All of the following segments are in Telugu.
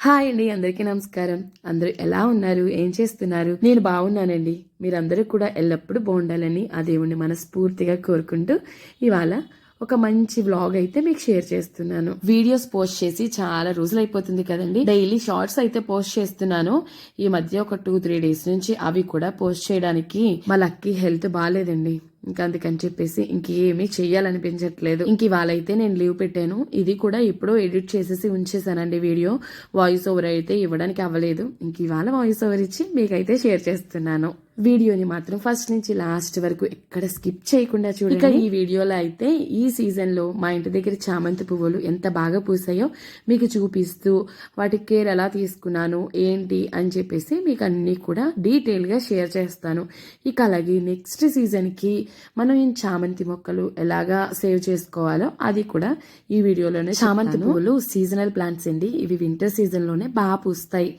హాయ్ అండి అందరికీ నమస్కారం. అందరూ ఎలా ఉన్నారు? ఏం చేస్తున్నారు? నేను బాగున్నానండి. మీరందరూ కూడా ఎల్లప్పుడూ బాగుండాలని ఆ దేవుణ్ణి మనస్ఫూర్తిగా కోరుకుంటూ ఇవాళ ఒక మంచి వ్లాగ్ అయితే మీకు షేర్ చేస్తున్నాను. వీడియోస్ పోస్ట్ చేసి చాలా రోజులు అయిపోతుంది కదండి. డైలీ షార్ట్స్ అయితే పోస్ట్ చేస్తున్నాను. ఈ మధ్య ఒక టూ త్రీ డేస్ నుంచి అవి కూడా పోస్ట్ చేయడానికి మా లక్కీ హెల్త్ బాగాలేదండి ఇంకా అందుకని చెప్పేసి ఇంకేమీ చెయ్యాలనిపించట్లేదు. ఇంక ఇవాళ అయితే నేను లీవ్ పెట్టాను. ఇది కూడా ఎప్పుడో ఎడిట్ చేసేసి ఉంచేసానండి వీడియో. వాయిస్ ఓవర్ అయితే ఇవ్వడానికి అవ్వలేదు. ఇంక ఇవాళ వాయిస్ ఓవర్ ఇచ్చి మీకైతే షేర్ చేస్తున్నాను. వీడియోని మాత్రం ఫస్ట్ నుంచి లాస్ట్ వరకు ఎక్కడ స్కిప్ చేయకుండా చూడండి. ఈ వీడియోలో అయితే ఈ సీజన్లో మా ఇంటి దగ్గర చామంతి పువ్వులు ఎంత బాగా పూసాయో మీకు చూపిస్తూ వాటి కేర్ ఎలా తీసుకున్నాను ఏంటి అని చెప్పేసి మీకు అన్ని కూడా డీటెయిల్గా షేర్ చేస్తాను. ఇక అలాగే నెక్స్ట్ సీజన్కి మనం ఈ చామంతి మొక్కలు ఎలాగా సేవ్ చేసుకోవాలో అది కూడా ఈ వీడియోలోనే చామంతి పువ్వులు సీజనల్ ప్లాంట్స్ అండి. ఇవి వింటర్ సీజన్లోనే బాగా పూస్తాయి.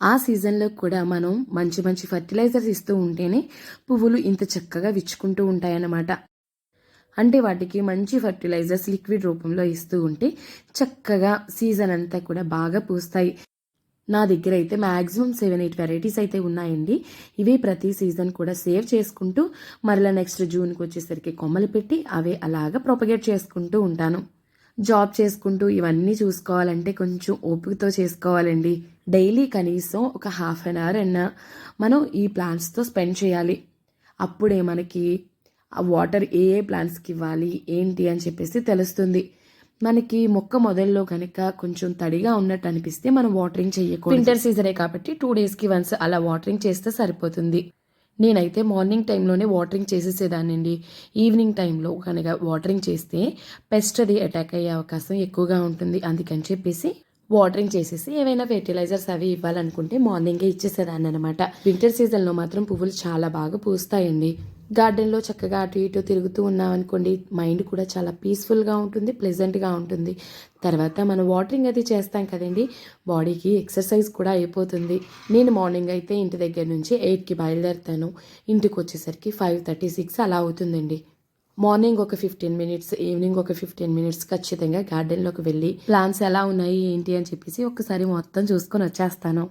ఆ సీజన్లో కూడా మనం మంచి మంచి ఫర్టిలైజర్స్ ఇస్తూ ఉంటేనే పువ్వులు ఇంత చక్కగా విచ్చుకుంటూ ఉంటాయన్నమాట. అంటే వాటికి మంచి ఫర్టిలైజర్స్ లిక్విడ్ రూపంలో ఇస్తూ ఉంటే చక్కగా సీజన్ అంతా కూడా బాగా పూస్తాయి. నా దగ్గర అయితే మ్యాక్సిమం సెవెన్ ఎయిట్ వెరైటీస్ అయితే ఉన్నాయండి. ఇవి ప్రతి సీజన్ కూడా సేవ్ చేసుకుంటూ మరలా నెక్స్ట్ జూన్కి వచ్చేసరికి కొమ్మలు పెట్టి అవే అలాగా ప్రొపగేట్ చేసుకుంటూ ఉంటాను. జాబ్ చేసుకుంటూ ఇవన్నీ చూసుకోవాలంటే కొంచెం ఓపికతో చేసుకోవాలండి. డైలీ కనీసం ఒక హాఫ్ అన్ అవర్ అన్న మనం ఈ ప్లాంట్స్తో స్పెండ్ చేయాలి. అప్పుడే మనకి ఆ వాటర్ ఏ ఏ ప్లాంట్స్కి ఇవ్వాలి ఏంటి అని చెప్పేసి తెలుస్తుంది. మనకి మొక్క మొదల్లో కనుక కొంచెం తడిగా ఉన్నట్టు అనిపిస్తే మనం వాటరింగ్ చేయకూడదు. వింటర్ సీజనే కాబట్టి టూ డేస్కి వన్స్ అలా వాటరింగ్ చేస్తే సరిపోతుంది. నేనైతే మార్నింగ్ టైంలోనే వాటరింగ్ చేసేసేదానండి ఈవినింగ్ టైంలో కనుక వాటరింగ్ చేస్తే పెస్ట్ అది అటాక్ అయ్యే అవకాశం ఎక్కువగా ఉంటుంది. అందుకని చెప్పేసి వాటరింగ్ చేసేసి ఏవైనా ఫెర్టిలైజర్స్ అవి ఇవ్వాలనుకుంటే మార్నింగే ఇచ్చేసేదాన్ని అనమాట వింటర్ సీజన్లో మాత్రం పువ్వులు చాలా బాగా పూస్తాయండి. గార్డెన్లో చక్కగా అటు ఇటు తిరుగుతూ ఉన్నామనుకోండి మైండ్ కూడా చాలా పీస్ఫుల్గా ఉంటుంది ప్లెజెంట్గా ఉంటుంది. తర్వాత మనం వాటరింగ్ అది చేస్తాం కదండి బాడీకి ఎక్సర్సైజ్ కూడా అయిపోతుంది. నేను మార్నింగ్ అయితే ఇంటి దగ్గర నుంచి ఎయిట్కి బయలుదేరుతాను. ఇంటికి వచ్చేసరికి ఫైవ్ థర్టీ సిక్స్ అలా అవుతుందండి. మార్నింగ్ ఒక ఫిఫ్టీన్ మినిట్స్ ఈవినింగ్ ఒక ఫిఫ్టీన్ మినిట్స్ ఖచ్చితంగా గార్డెన్లోకి వెళ్ళి ప్లాన్స్ ఎలా ఉన్నాయి ఏంటి అని చెప్పేసి ఒకసారి మొత్తం చూసుకొని వచ్చేస్తాను.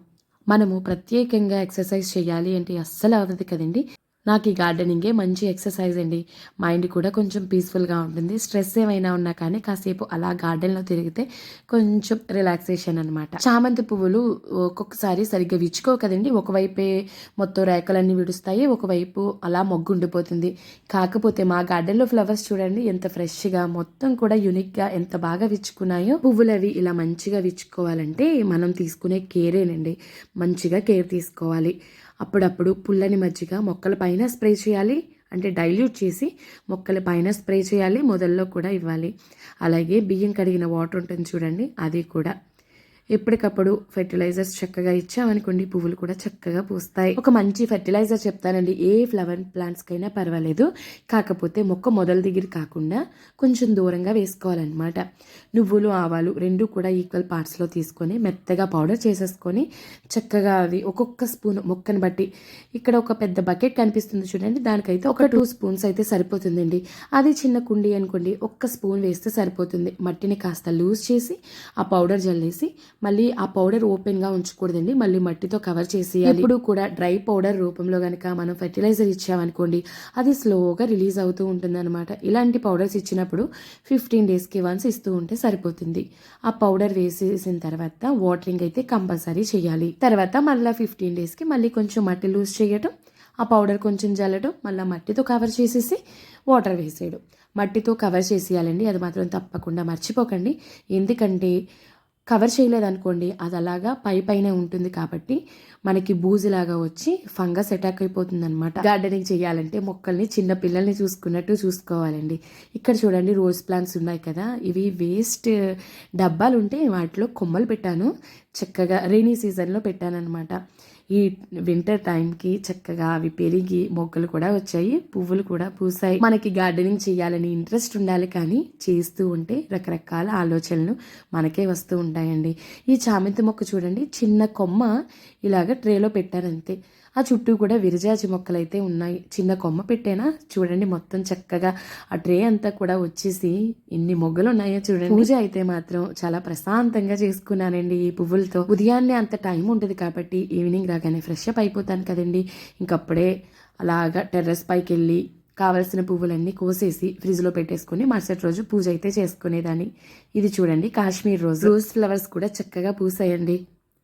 మనము ప్రత్యేకంగా ఎక్సర్సైజ్ చేయాలి అంటే అస్సలు అవ్వదు కదండి. నాకు ఈ గార్డెనింగే మంచి ఎక్సర్సైజ్ అండి. మైండ్ కూడా కొంచెం పీస్ఫుల్గా ఉంటుంది. స్ట్రెస్ ఏమైనా ఉన్నా కానీ కాసేపు అలా గార్డెన్లో తిరిగితే కొంచెం రిలాక్సేషన్ అనమాట చామంతి పువ్వులు ఒక్కొక్కసారి సరిగ్గా విచ్చుకో కదండి. ఒకవైపే మొత్తం రేఖలన్నీ విడుస్తాయి. ఒకవైపు అలా మొగ్గు ఉండిపోతుంది. కాకపోతే మా గార్డెన్లో ఫ్లవర్స్ చూడండి ఎంత ఫ్రెష్గా మొత్తం కూడా యునిక్గా ఎంత బాగా విచ్చుకున్నాయో. పువ్వులు అవి ఇలా మంచిగా విచ్చుకోవాలంటే మనం తీసుకునే కేరేనండి. మంచిగా కేర్ తీసుకోవాలి. అప్పుడప్పుడు పుల్లని మజ్జిగ మొక్కల పైన స్ప్రే చేయాలి. అంటే డైల్యూట్ చేసి మొక్కల పైన స్ప్రే చేయాలి. మొదల్లో కూడా ఇవ్వాలి. అలాగే బియ్యం కడిగిన వాటర్ ఉంటుంది చూడండి అది కూడా. ఎప్పటికప్పుడు ఫెర్టిలైజర్స్ చక్కగా ఇచ్చామనుకోండి పువ్వులు కూడా చక్కగా పూస్తాయి. ఒక మంచి ఫెర్టిలైజర్ చెప్తానండి ఏ ఫ్లవర్ ప్లాంట్స్కైనా పర్వాలేదు. కాకపోతే మొక్క మొదల దగ్గర కాకుండా కొంచెం దూరంగా వేసుకోవాలన్నమాట. నువ్వులు ఆవాలు రెండు కూడా ఈక్వల్ పార్ట్స్లో తీసుకొని మెత్తగా పౌడర్ చేసేసుకొని చక్కగా అవి ఒక్కొక్క స్పూన్ మొక్కను బట్టి ఇక్కడ ఒక పెద్ద బకెట్ కనిపిస్తుంది చూడండి దానికైతే ఒక టూ స్పూన్స్ అయితే సరిపోతుందండి. అది చిన్న కుండి అనుకోండి ఒక్క స్పూన్ వేస్తే సరిపోతుంది. మట్టిని కాస్త లూజ్ చేసి ఆ పౌడర్ జల్లేసి మళ్ళీ ఆ పౌడర్ ఓపెన్గా ఉంచకూడదండి. మళ్ళీ మట్టితో కవర్ చేసి ఎప్పుడు కూడా డ్రై పౌడర్ రూపంలో కనుక మనం ఫెర్టిలైజర్ ఇచ్చామనుకోండి అది స్లోగా రిలీజ్ అవుతూ ఉంటుందన్నమాట. ఇలాంటి పౌడర్స్ ఇచ్చినప్పుడు ఫిఫ్టీన్ డేస్కి వన్స్ ఇస్తూ ఉంటే సరిపోతుంది. ఆ పౌడర్ వేసేసిన తర్వాత వాటరింగ్ అయితే కంపల్సరీ చేయాలి. తర్వాత మళ్ళీ ఫిఫ్టీన్ డేస్కి మళ్ళీ కొంచెం మట్టి లూజ్ చేయటం ఆ పౌడర్ కొంచెం జల్లడం మళ్ళీ మట్టితో కవర్ చేసేసి వాటర్ వేసేయడం. మట్టితో కవర్ చేసేయాలండి. అది మాత్రం తప్పకుండా మర్చిపోకండి. ఎందుకంటే కవర్ చేయలేదనుకోండి అది అలాగా పై పైన ఉంటుంది కాబట్టి మనకి బూజులాగా వచ్చి ఫంగస్ అటాక్ అయిపోతుంది అనమాట గార్డెనింగ్ చేయాలంటే మొక్కల్ని చిన్న పిల్లల్ని చూసుకున్నట్టు చూసుకోవాలండి. ఇక్కడ చూడండి రోజ్ ప్లాంట్స్ ఉన్నాయి కదా ఇవి వేస్ట్ డబ్బాలు ఉంటే వాటిలో కొమ్మలు పెట్టాను. చక్కగా రైనీ సీజన్లో పెట్టానమాట ఈ వింటర్ టైంకి చక్కగా అవి పెరిగి మొగ్గలు కూడా వచ్చాయి పువ్వులు కూడా పూసాయి. మనకి గార్డెనింగ్ చేయాలని ఇంట్రెస్ట్ ఉండాలి కానీ చేస్తూ ఉంటే రకరకాల ఆలోచనలు మనకే వస్తూ ఉంటాయండి. ఈ చామంతి మొక్క చూడండి చిన్న కొమ్మ ఇలాగ ట్రేలో పెట్టారంతే. ఆ చుట్టూ కూడా విరజాజి మొక్కలైతే ఉన్నాయి. చిన్న కొమ్మ పెట్టేనా? చూడండి మొత్తం చక్కగా ఆ ట్రే అంతా కూడా వచ్చేసి ఎన్ని మొగ్గలు ఉన్నాయో చూడండి. పూజ అయితే మాత్రం చాలా ప్రశాంతంగా చేసుకున్నానండి ఈ పువ్వులతో. ఉదయాన్నే అంత టైం ఉంటుంది కాబట్టి ఈవినింగ్ రాగానే ఫ్రెష్ అప్ అయిపోతాను కదండి. ఇంకప్పుడే అలాగా టెర్రస్ పైకి వెళ్ళి కావలసిన పువ్వులన్నీ కోసేసి ఫ్రిడ్జ్లో పెట్టేసుకుని మరుసటి రోజు పూజ అయితే చేసుకునేదాన్ని. ఇది చూడండి కాశ్మీర్ రోజు. రోజ్ ఫ్లవర్స్ కూడా చక్కగా పూసాయండి.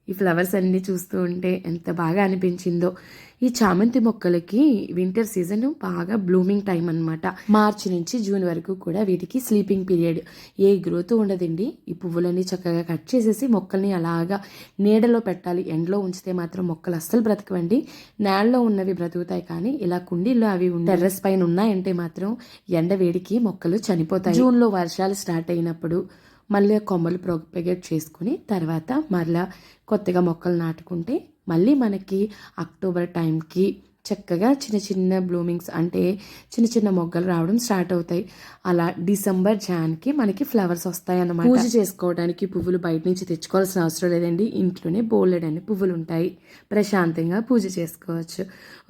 ఈ ఫ్లవర్స్ అన్నీ చూస్తూ ఉంటే ఎంత బాగా అనిపించిందో. ఈ చామంతి మొక్కలకి వింటర్ సీజన్ బాగా బ్లూమింగ్ టైం అన్నమాట. మార్చి నుంచి జూన్ వరకు కూడా వీటికి స్లీపింగ్ పీరియడ్. ఏ గ్రోత్ ఉండదండి. ఈ పువ్వులన్నీ చక్కగా కట్ చేసేసి మొక్కల్ని అలాగా నీడలో పెట్టాలి. ఎండలో ఉంచితే మాత్రం మొక్కలు అస్సలు బ్రతకవండి. నేలలో ఉన్నవి బ్రతుకుతాయి కానీ ఇలా కుండీల్లో అవి టెర్రస్ పైన ఉన్నాయంటే మాత్రం ఎండ వేడికి మొక్కలు చనిపోతాయి. జూన్లో వర్షాలు స్టార్ట్ అయినప్పుడు మళ్ళీ ఆ కొమ్మలు ప్రొపగేట్ చేసుకుని తర్వాత మరలా కొత్తగా మొక్కలు నాటుకుంటే మళ్ళీ మనకి అక్టోబర్ టైంకి చక్కగా చిన్న చిన్న బ్లూమింగ్స్ అంటే చిన్న చిన్న మొగ్గలు రావడం స్టార్ట్ అవుతాయి. అలా డిసెంబర్ జాన్కి మనకి ఫ్లవర్స్ వస్తాయి అన్నమాట పూజ చేసుకోవడానికి పువ్వులు బయట నుంచి తెచ్చుకోవాల్సిన అవసరం లేదండి. ఇంట్లోనే బోలెడని పువ్వులు ఉంటాయి. ప్రశాంతంగా పూజ చేసుకోవచ్చు.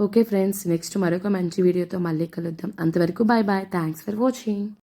ఓకే ఫ్రెండ్స్ నెక్స్ట్ మరొక మంచి వీడియోతో మళ్ళీ కలుద్దాం. అంతవరకు bye bye thanks for watching.